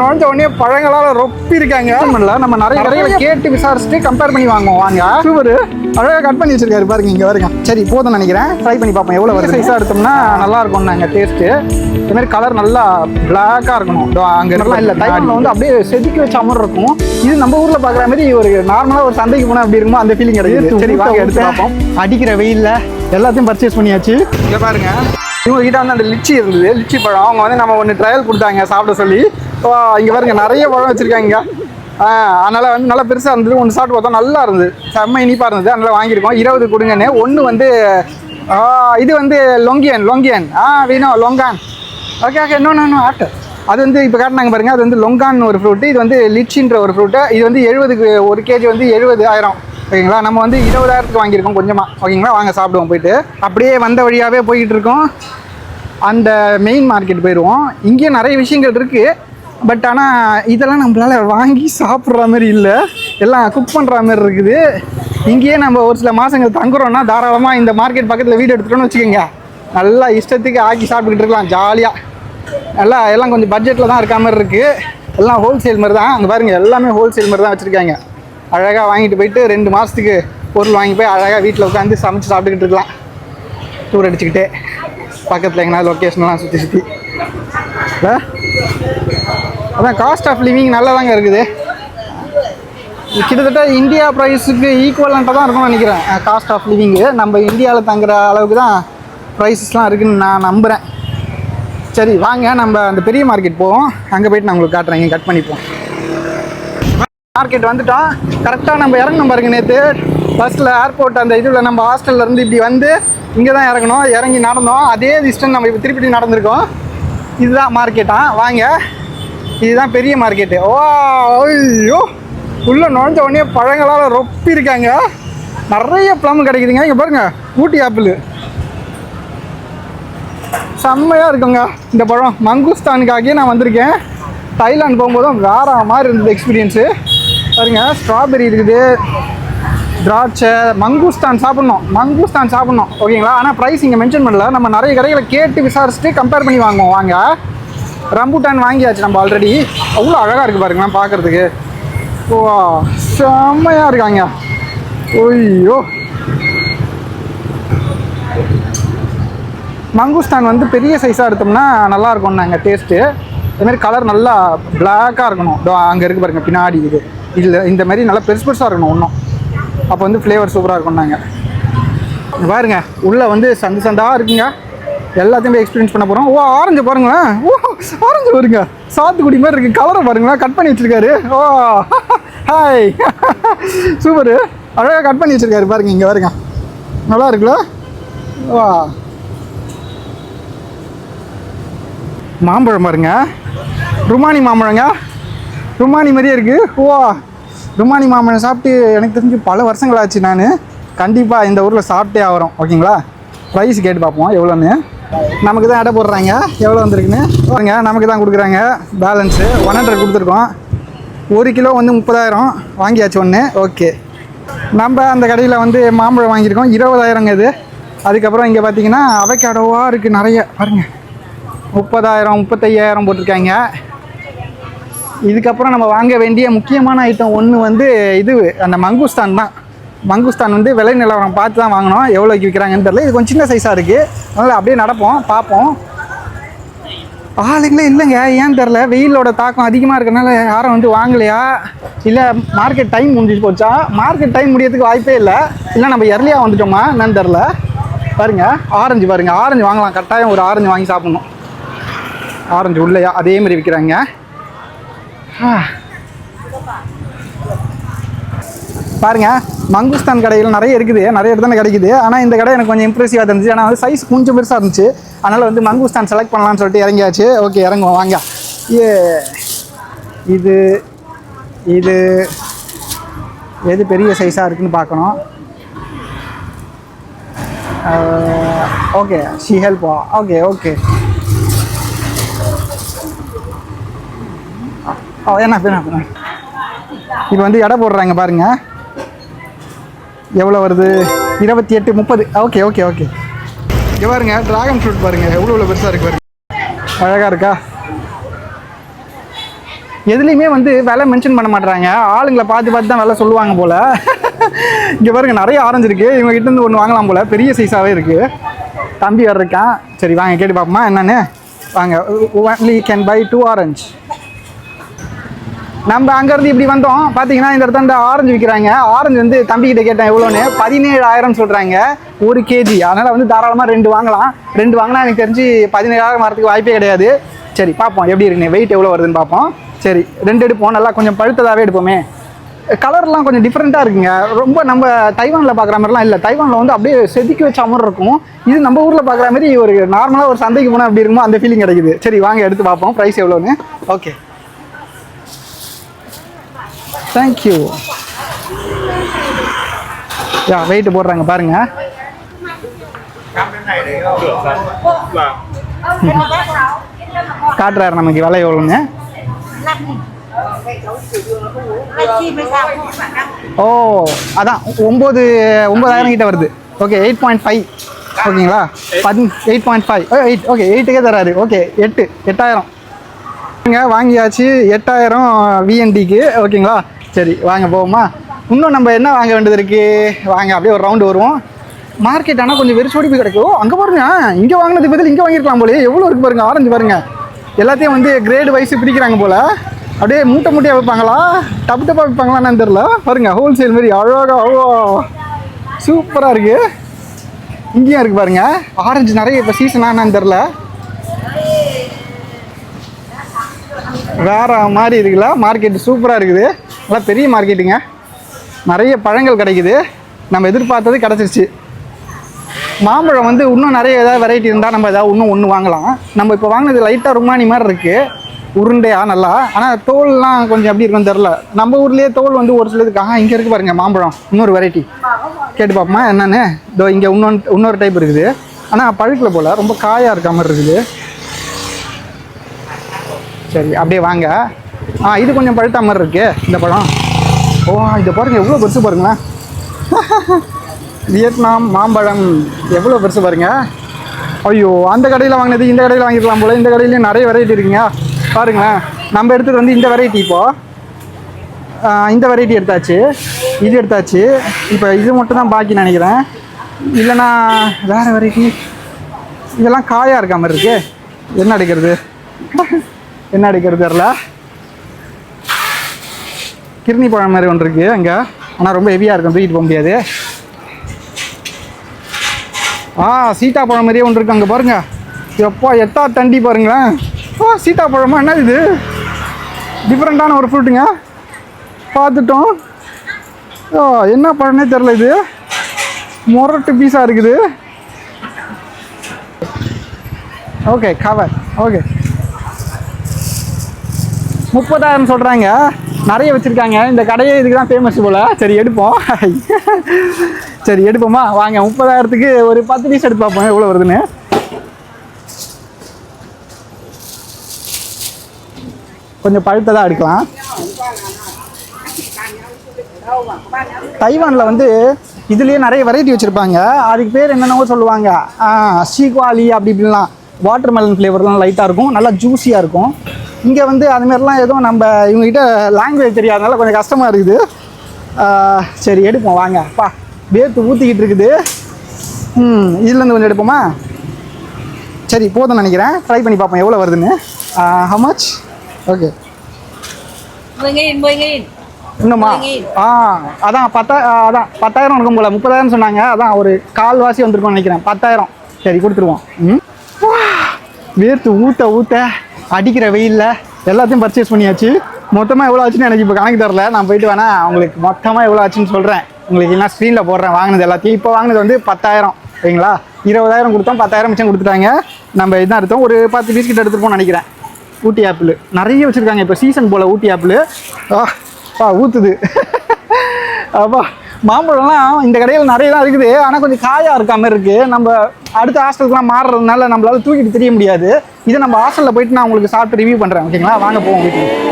நுழைஞ்ச உடனே பழங்களால ரொப்பி இருக்காங்க பண்ணல நம்ம நிறைய கடைகளை கேட்டு விசாரிச்சுட்டு கம்பேர் பண்ணி வாங்குவோம். வாங்க. சூப்பர். அழகா கட் பண்ணி வச்சிருக்காரு பாருங்க இங்க பாருங்க சரி போதும் நினைக்கிறேன். ட்ரை பண்ணி பார்ப்போம் எவ்வளோ வருது சைஸாக எடுத்தோம்னா நல்லா இருக்கும் நாங்கள் டேஸ்ட்டு மாதிரி கலர் நல்லா பிளாக்காக இருக்கணும். இதோ அங்கே இருக்கலாம் இல்லை தைவானில் வந்து அப்படியே செதுக்கி வச்ச மாதிரி இருக்கும். இது நம்ம ஊரில் பார்க்குற மாதிரி ஒரு நார்மலாக ஒரு சந்தைக்கு போனால் அப்படி இருக்குமோ அந்த ஃபீலிங் கிடைக்குது. சரி வாங்க எடுத்து பார்ப்போம். அடிக்கிற வெயில்ல எல்லாத்தையும் பர்ச்சேஸ் பண்ணியாச்சு. இங்கே பாருங்க. இவங்க கிட்ட வந்து அந்த லிச்சி இருந்தது லிச்சி பழம். அவங்க வந்து நம்ம ஒன்று ட்ரையல் கொடுத்தாங்க சாப்பிட சொல்லி. இங்கே பாருங்க நிறைய பழம் வச்சுருக்காங்க. அதனால் வந்து நல்லா பெருசாக இருந்தது. ஒன்று சாப்பிட்டு பார்த்தோம் நல்லா இருந்தது. செம்ம இனிப்பாக இருந்தது. அதனால் வாங்கியிருக்கோம். இருபது கொடுங்கன்னு ஒன்று வந்து இது வந்து லொங்கியன் லொங்கியன். ஆ வீணோ லொங்கான். ஓகே ஓகே இன்னொன்று இன்னும் ஆட்டு. அது வந்து இப்போ காட்டினாங்க பாருங்க. அது வந்து லொங்கான் ஒரு ஃப்ரூட்டு இது வந்து லிச்சின்ற ஒரு ஃப்ரூட்டு இது வந்து எழுபதுக்கு ஒரு கேஜி வந்து எழுபது ஆயிரம் ஓகேங்களா நம்ம வந்து இருபதாயிரத்துக்கு வாங்கியிருக்கோம் கொஞ்சமாக ஓகேங்களா? வாங்க சாப்பிடுவோம் போயிட்டு. அப்படியே வந்த வழியாகவே போய்கிட்டு இருக்கோம். அந்த மெயின் மார்க்கெட் போயிடுவோம் இங்கேயும் நிறைய விஷயங்கள் இருக்குது பட் ஆனால் இதெல்லாம் நம்மளால வாங்கி சாப்பிட்ற மாதிரி இல்லை. எல்லாம் குக் பண்ணுற மாதிரி இருக்குது. இங்கேயே நம்ம ஒரு சில மாதங்கள் தங்குறோம்னா தாராளமாக இந்த மார்க்கெட் பக்கத்தில் வீடு எடுத்துட்டோம்னு வச்சுக்கோங்க. நல்லா இஷ்டத்துக்கு ஆக்கி சாப்பிட்டுக்கிட்டு இருக்கலாம் ஜாலியாக நல்லா எல்லாம் கொஞ்சம் பட்ஜெட்டில் தான் இருக்க மாதிரி இருக்குது எல்லாம் ஹோல்சேல் மாதிரி தான். அங்கே பாருங்கள் எல்லாமே ஹோல்சேல் மாதிரி தான் வச்சுருக்காங்க. அழகாக வாங்கிட்டு போயிட்டு ரெண்டு மாதத்துக்கு பொருள் வாங்கி போய் அழகாக வீட்டில் உட்காந்து சமைச்சு சாப்பிட்டுக்கிட்டு இருக்கலாம். டூர் அடிச்சுக்கிட்டே. பக்கத்தில் எங்கன்னா லொக்கேஷன்லாம் சுற்றி சுற்றி இல்லை அதான் காஸ்ட் ஆஃப் லிவிங் நல்லா தாங்க இருக்குது. கிட்டத்தட்ட இந்தியா ப்ரைஸுக்கு ஈக்குவலண்ட்டாக தான் இருக்கும்னு நினைக்கிறேன். காஸ்ட் ஆஃப் லிவிங்கு நம்ம இந்தியாவில் தங்குற அளவுக்கு தான் ப்ரைஸஸ்லாம் இருக்குதுன்னு நான் நம்புகிறேன் சரி வாங்க நம்ம அந்த பெரிய மார்க்கெட் போவோம். அங்கே போயிட்டு நான் உங்களுக்கு காட்டுறேன். இங்கே கட் பண்ணிப்போம். மார்க்கெட் வந்துட்டோம். கரெக்டாக நம்ம இறங்கணும் பாருங்க நேற்று பஸ்ஸில் ஏர்போர்ட் அந்த இதில் நம்ம ஹாஸ்டல்ல இருந்து இப்படி வந்து இங்கே தான் இறங்கணும். இறங்கி நடந்தோம். அதே டிஸ்டன்ஸ் நம்ம இப்போ திருப்பி நடந்திருக்கோம். இதுதான் மார்க்கெட்டாக வாங்க. இதுதான் பெரிய மார்க்கெட்டு ஓ ஐயோ. உள்ளே நுழைஞ்ச உடனே பழங்களால் ரொப்பி இருக்காங்க நிறைய ப்ளம் கிடைக்குதுங்க. இங்கே பாருங்கள் ஊட்டி ஆப்பிள் செம்மையாக இருக்குங்க. இந்த பழம். மங்குஸ்தானுக்காகவே நான் வந்திருக்கேன். தைலாந்து போகும்போதும் வேற மாதிரி இருந்தது எக்ஸ்பீரியன்ஸு பாருங்க ஸ்ட்ராபெரி இருக்குது. திராட்சை மங்குஸ்தான் சாப்பிட்ணும். மங்குஸ்தான் சாப்பிட்ணும். ஓகேங்களா? ஆனால் ப்ரைஸ் இங்கே மென்ஷன் பண்ணல. நம்ம நிறைய கடைகளை கேட்டு விசாரிச்சுட்டு கம்பேர் பண்ணி வாங்குவோம். வாங்க. ரம்புட்டான் வாங்கியாச்சு நம்ம ஆல்ரெடி அவ்வளோ அழகாக இருக்குது பாருங்களேன் பார்க்குறதுக்கு ஓ செம்மையாக இருக்காங்க. ஐயோ. மங்குஸ்தான் வந்து பெரிய சைஸாக எடுத்தோம்னா நல்லா இருக்கும் நாங்கள் டேஸ்ட்டு இதுமாரி கலர் நல்லா பிளாக்காக இருக்கணும். இதோ அங்கே இருக்குது பாருங்கள் பின்னாடி இது. இதில் இந்த மாதிரி நல்லா பெருசு பெருசாக இருக்கணும் ஒன்றும் அப்போ வந்து ஃப்ளேவர் சூப்பராக இருக்கும் நாங்கள் பாருங்க உள்ளே வந்து சந்து சந்தாக இருக்குங்க. எல்லாத்தையும் போய் எக்ஸ்பீரியன்ஸ் பண்ண போகிறோம் ஓ ஆரஞ்சு பாருங்களேன் ஓ ஆரஞ்சு பாருங்க சாத்துக்குடி மாதிரி இருக்குது கலரை பாருங்களேன். கட் பண்ணி வச்சிருக்காரு. ஓ ஹாய் சூப்பரு அழகாக கட் பண்ணி வச்சிருக்காரு. பாருங்க இங்கே பாருங்க. நல்லா இருக்குல்ல? வா. மாம்பழம் பாருங்க. ருமானி மாம்பழங்க. ருமானி மாதிரியே இருக்குது ஓ ருமானி மாம்பழம் சாப்பிட்டு எனக்கு தெரிஞ்சு பல வருஷங்கள் ஆச்சு நான். கண்டிப்பாக இந்த ஊரில் சாப்பிட்டே ஆகிறோம் ஓகேங்களா? ப்ரைஸ் கேட்டு பார்ப்போம். எவ்வளோன்னு நமக்கு தான் எடை போடுறாங்க. எவ்வளோ வந்திருக்குன்னு? பாருங்க நமக்கு தான் கொடுக்குறாங்க பேலன்ஸு ஒன் ஹண்ட்ரட் கொடுத்துருக்கோம். ஒரு கிலோ வந்து முப்பதாயிரம். வாங்கியாச்சு ஒன்று ஓகே நம்ம அந்த கடையில் வந்து மாம்பழம் வாங்கியிருக்கோம். இருபதாயிரங்க இது. அதுக்கப்புறம் இங்கே பார்த்தீங்கன்னா அவைக்காடோவாக இருக்குது நிறைய. பாருங்கள் முப்பதாயிரம் முப்பத்தையாயிரம் போட்டிருக்காங்க. இதுக்கப்புறம் நம்ம வாங்க வேண்டிய முக்கியமான ஐட்டம் ஒன்று வந்து இது. அந்த மங்குஸ்தான் தான். மங்குஸ்தான் வந்து விலை நிலவரம் பார்த்து தான் வாங்கினோம். எவ்வளோக்கு விற்கிறாங்கன்னு தெரியல. இது கொஞ்சம் சின்ன சைஸாக இருக்குது அதனால் அப்படியே நடப்போம். பார்ப்போம். ஆளுங்களே இல்லைங்க. ஏன் தெரில வெயிலோட தாக்கம் அதிகமாக இருக்கிறனால யாரும் வந்து வாங்கலையா? இல்லை மார்க்கெட் டைம் முடிஞ்சு போச்சா? மார்க்கெட் டைம் முடியறதுக்கு வாய்ப்பே இல்லை. இல்லை நம்ம எர்லியாக வந்துட்டோமா? என்னன்னு தெரில பாருங்க. ஆரஞ்சு பாருங்க. ஆரஞ்சு வாங்கலாம். கட்டாயம் ஒரு ஆரஞ்சு வாங்கி சாப்பிட்ணும். ஆரஞ்சு உள்ளையா? அதே மாதிரி விற்கிறாங்க. பாருங்கள் மங்குஸ்தான் கடைகள் நிறைய இருக்குது நிறைய இடத்துல கிடைக்குது. ஆனால் இந்த கடை எனக்கு கொஞ்சம் இம்ப்ரெசிவாக இருந்துச்சு ஆனால் வந்து சைஸ் கொஞ்சம் பெருசாக இருந்துச்சு. அதனால் வந்து மங்குஸ்தான் செலக்ட் பண்ணலாம்னு சொல்லிட்டு இறங்கியாச்சு. ஓகே இறங்குவோம் வாங்க. ஏ இது இது எது பெரிய சைஸாக இருக்குன்னு பார்க்கணும். ஓகே ஷி ஹெல்ப்பா ஓகே ஓகே என்ன என்ன இப்போ வந்து எடை போடுறாங்க பாருங்கள் எவ்வளோ வருது? இருபத்தி எட்டு முப்பது. ஓகே ஓகே ஓகே இங்கே பாருங்க ட்ராகன் ஃப்ரூட் பாருங்க. எவ்வளோ எவ்வளோ பெருசாக இருக்கு பாருங்க. அழகாக இருக்கா? எதுலேயுமே வந்து விலை மென்ஷன் பண்ண மாட்டுறாங்க ஆளுங்களை பார்த்து பார்த்து தான் விலை சொல்லுவாங்க போல். இங்கே பாருங்க நிறைய ஆரஞ்சு இருக்குது இவங்க கிட்ட இருந்து ஒன்று வாங்கலாம் போல். பெரிய சைஸாகவே இருக்குது தம்பி வேறு சரி வாங்க கேட்டு பார்ப்போமா என்னென்னு? வாங்க only can buy two orange நம்ம அங்கேருந்து இப்படி வந்தோம். பார்த்தீங்கன்னா இந்த இடத்துல ஆரஞ்சு விற்கிறாங்க ஆரஞ்சு வந்து தம்பிக்கிட்ட கேட்டேன் எவ்வளோன்னு பதினேழாயிரம் சொல்கிறாங்க ஒரு கேஜி. அதனால் வந்து தாராளமாக ரெண்டு வாங்கலாம். ரெண்டு வாங்கினா எனக்கு தெரிஞ்சு பதினேழாயிரம் வரதுக்கு வாய்ப்பே கிடையாது. சரி பார்ப்போம் எப்படி இருக்குன்னு. வெயிட் எவ்வளோ வருதுன்னு பார்ப்போம் சரி ரெண்டு எடுப்போம். நல்லா கொஞ்சம் பழுத்ததாகவே எடுப்போமே. கலர்லாம் கொஞ்சம் டிஃப்ரெண்ட்டாக இருக்குங்க. ரொம்ப நம்ம தைவானில் பார்க்குற மாதிரிலாம் இல்லை. தைவானில் வந்து அப்படியே செதுக்கி வச்ச மாதிரி இருக்கும். இது நம்ம ஊரில் பார்க்குற மாதிரி ஒரு நார்மலாக ஒரு சந்தைக்கு போனால் அப்படி இருக்குமோ அந்த ஃபீலிங் கிடைக்குது. சரி வாங்க எடுத்து பார்ப்போம் ப்ரைஸ் எவ்வளோன்னு ஓகே தேங்க்யூ யா வெயிட் போடுறாங்க பாருங்க. காட்டுறாரு நமக்கு விலை எவ்வளோங்க ஓ அதான் ஒம்பது ஒம்பதாயிரம் கிட்ட வருது. ஓகே எயிட் பாயிண்ட் ஃபைவ் ஓகேங்களா பதி eight point five eight okay எயிட்டுக்கே தராரு. ஓகே எட்டு எட்டாயிரம். வாங்கியாச்சு. எட்டாயிரம் விஎன்டிக்கு ஓகேங்களா? சரி வாங்க போவோமா? இன்னும் நம்ம என்ன வாங்க வேண்டியது இருக்கு? வாங்க அப்படியே ஒரு ரவுண்டு வருவோம். மார்க்கெட் ஆனால் கொஞ்சம் வெறிச்சோடி போய் கிடைக்கும் அங்கே பாருங்க. இங்கே வாங்கினது பதில் இங்கே வாங்கிருக்கலாம் போல எவ்வளோ இருக்கு பாருங்க ஆரஞ்சு பாருங்க. எல்லாத்தையும் வந்து கிரேடு வைஸ் பிரிக்கிறாங்க போல. அப்படியே மூட்டை மூட்டையாக வைப்பாங்களா டப்பு டப்பாக வைப்பாங்களான்னு தெரில பாருங்க ஹோல்சேல் மாதிரி அழகாக அவ்வளோ சூப்பராக இருக்கு. இங்கேயும் இருக்கு பாருங்க. ஆரஞ்சு நிறைய இப்போ சீசனாக தெரில வேற மாதிரி இருக்குல்ல? மார்க்கெட் சூப்பராக இருக்குது. நல்லா பெரிய மார்க்கெட்டுங்க நிறைய பழங்கள் கிடைக்குது. நம்ம எதிர்பார்த்தது கிடச்சிருச்சு. மாம்பழம் வந்து இன்னும் நிறைய ஏதாவது வெரைட்டி இருந்தால் நம்ம ஏதாவது இன்னும் ஒன்று வாங்கலாம். நம்ம இப்போ வாங்கினது லைட்டாக ருமானி மாதிரி இருக்குது உருண்டையா நல்லா. ஆனால் தோல்லாம் கொஞ்சம் எப்படி இருக்குன்னு தெரில நம்ம ஊர்லேயே தோல் வந்து ஒரு சிலதுக்கு இங்கே இருக்கு பாருங்க மாம்பழம். இன்னொரு வெரைட்டி கேட்டு பார்ப்போமா என்னென்னு? இதோ இங்கே இன்னொன்று இன்னொரு டைப் இருக்குது. ஆனால் பழுக்கில் போல். ரொம்ப காயாக இருக்க மாதிரி இருக்குது. சரி அப்படியே வாங்க. ஆ இது கொஞ்சம் பழுத்த மாதிரி இருக்கு இந்த பழம். ஓ இதை பாருங்கள் எவ்வளோ பெருசு பாருங்களேன். வியட்நாம் மாம்பழம் எவ்வளோ பெருசு பாருங்கள் ஐயோ அந்த கடையில் வாங்கினது இந்த கடையில் வாங்கிருக்கலாம் போல இந்த கடையிலையும் நிறைய வெரைட்டி இருக்குங்க. பாருங்களேன் நம்ம எடுத்தது வந்து இந்த வெரைட்டி இப்போது இந்த வெரைட்டி எடுத்தாச்சு இது எடுத்தாச்சு. இப்போ இது மட்டும் தான் பாக்கி நினைக்கிறேன். இல்லைனா வேறு வெரைட்டி இதெல்லாம் காயாக இருக்க மாதிரி இருக்கு. என்ன அடிக்கிறது? என்ன அடிக்கிறது தெரில கிருணி பழம் மாதிரி ஒன்று இருக்குது அங்கே. ஆனால் ரொம்ப ஹெவியாக இருக்கும் தூக்கிட்டு போக முடியாது. ஆ சீத்தாப்பழம் மாதிரியே ஒன்று இருக்கு அங்கே பாருங்கள் எப்பா எட்டா தண்டி பாருங்களேன். ஓ சீத்தாப்பழமா என்ன இது? டிஃப்ரெண்ட்டான ஒரு ஃப்ரூட்டுங்க பார்த்துட்டோம். ஓ என்ன பழம்னே தெரில இது. முரட்டு பீஸாக இருக்குது. ஓகே கவர் ஓகே முப்பதாயிரம் சொல்கிறாங்க நிறைய வச்சுருக்காங்க. இந்த கடையே இதுக்கு தான் ஃபேமஸ் போல். சரி எடுப்போம். சரி எடுப்போமா? வாங்க முப்பதாயிரத்துக்கு ஒரு பத்து பீஸ் எடுத்து பார்ப்போம். எவ்வளோ வருதுன்னு. கொஞ்சம் பழுத்ததாக எடுக்கலாம். தைவானில் வந்து இதுலேயே நிறைய வெரைட்டி வச்சுருப்பாங்க. அதுக்கு பேர் என்னென்னவோ சொல்லுவாங்க. சீக்வாலி அப்படி இப்படிலாம். வாட்டர் மெலன் ஃப்ளேவர்லாம் லைட்டாக இருக்கும். நல்லா ஜூஸியாக இருக்கும். இங்கே வந்து அதுமாரிலாம் எதுவும் நம்ம இவங்ககிட்ட லாங்குவேஜ் தெரியாதனால கொஞ்சம் கஷ்டமாக இருக்குது. சரி எடுப்போம். வாங்க. பா வேர்த்து ஊற்றிக்கிட்டு இருக்குது. ம் இதுலேருந்து கொஞ்சம் எடுப்போமா? சரி போதும்னு நினைக்கிறேன். ட்ரை பண்ணி பார்ப்போம் எவ்வளோ வருதுன்னு. how much? Okay 10 nghìn, 10 nghìn. இன்னுமா. ஆ அதான் பத்தா அதான் பத்தாயிரம் இருக்கும் போல. முப்பதாயிரம் சொன்னாங்க. அதான் ஒரு கால்வாசி வந்திருக்கும்னு நினைக்கிறேன். பத்தாயிரம். சரி கொடுத்துருவோம். ம். வேர்த்து ஊத்த ஊத்த. அடிக்கிற வெயில்ல எல்லாத்தையும் பர்ச்சேஸ் பண்ணியாச்சு. மொத்தமாக எவ்வளோ ஆச்சுன்னு எனக்கு இப்போ கணக்கு தரல நான் போயிட்டு வேணா உங்களுக்கு மொத்தமாக எவ்வளோ ஆச்சுன்னு சொல்கிறேன் உங்களுக்கு எல்லாம் ஸ்க்ரீனில் போடுறேன் வாங்கினது எல்லாத்தையும். இப்போ வாங்கினது வந்து பத்தாயிரம் சரிங்களா? இருபதாயிரம் கொடுத்தோம் பத்தாயிரம் மிச்சம் கொடுத்துட்டாங்க. நம்ம இதான் எடுத்தோம். ஒரு பத்து பீஸ் கிட்ட எடுத்துருப்போம்னு நினைக்கிறேன். ஊட்டி ஆப்பிள். நிறைய வச்சுருக்காங்க இப்போ சீசன் போல் ஊட்டி ஆப்பிள். ஆ ஊற்றுது அப்பா மாம்பழம்லாம் இந்த கடையில் நிறைய தான் இருக்குது. ஆனால் கொஞ்சம் காயாக இருக்காமல் இருக்குது நம்ம அடுத்த ஹாஸ்டலுக்குலாம் மாறுறதுனால நம்மளால தூக்கிட்டு தெரிய முடியாது. இதை நம்ம ஹாஸ்டலில் போயிட்டு நான் உங்களுக்கு சாப்பிட்டு ரிவ்யூ பண்ணுறேன் ஓகேங்களா வாங்க போவோம் வீட்டுக்கு.